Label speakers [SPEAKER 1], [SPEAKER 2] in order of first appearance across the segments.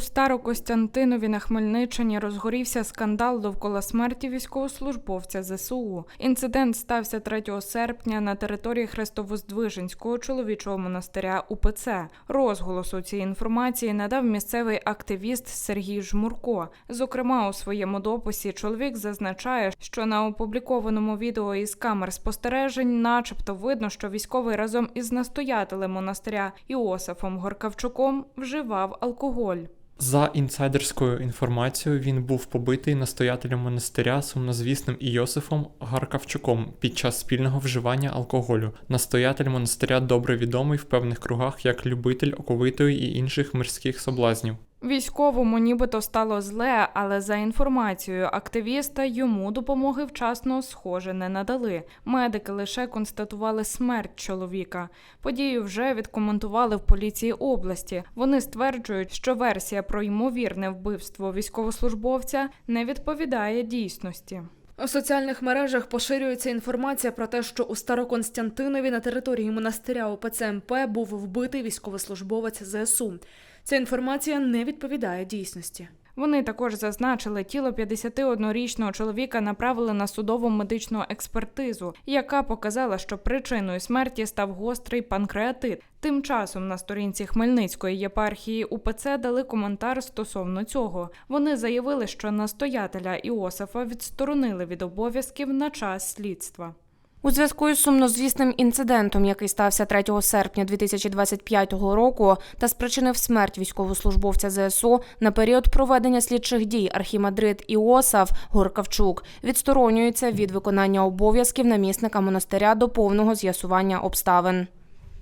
[SPEAKER 1] У Старокостянтинові на Хмельниччині розгорівся скандал довкола смерті військовослужбовця ЗСУ. Інцидент стався 3 серпня на території Хрестовоздвиженського чоловічого монастиря УПЦ. Розголосу цієї інформації надав місцевий активіст Сергій Жмурко. Зокрема, у своєму дописі чоловік зазначає, що на опублікованому відео із камер спостережень, начебто, видно, що військовий разом із настоятелем монастиря Іосифом Горкавчуком вживав алкоголь.
[SPEAKER 2] За інсайдерською інформацією, він був побитий настоятелем монастиря сумнозвісним Іосифом Гаркавчуком під час спільного вживання алкоголю. Настоятель монастиря добре відомий в певних кругах як любитель оковитої і інших мирських соблазнів.
[SPEAKER 1] Військовому нібито стало зле, але за інформацією активіста йому допомоги вчасно схоже не надали. Медики лише констатували смерть чоловіка. Подію вже відкоментували в поліції області. Вони стверджують, що версія про ймовірне вбивство військовослужбовця не відповідає дійсності.
[SPEAKER 3] У соціальних мережах поширюється інформація про те, що у Староконстянтинові на території монастиря ОПЦ МП був вбитий військовослужбовець ЗСУ. Ця інформація не відповідає дійсності.
[SPEAKER 1] Вони також зазначили, тіло 51-річного чоловіка направили на судову медичну експертизу, яка показала, що причиною смерті став гострий панкреатит. Тим часом на сторінці Хмельницької єпархії УПЦ дали коментар стосовно цього. Вони заявили, що настоятеля Іосифа відсторонили від обов'язків на час слідства.
[SPEAKER 4] У зв'язку із сумнозвісним інцидентом, який стався 3 серпня 2025 року та спричинив смерть військовослужбовця ЗСУ на період проведення слідчих дій архімандрит Іосаф Горкавчук відсторонюється від виконання обов'язків намісника монастиря до повного з'ясування обставин.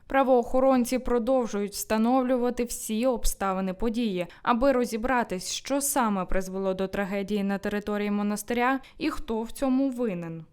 [SPEAKER 1] Правоохоронці продовжують встановлювати всі обставини події, аби розібратись, що саме призвело до трагедії на території монастиря і хто в цьому винен.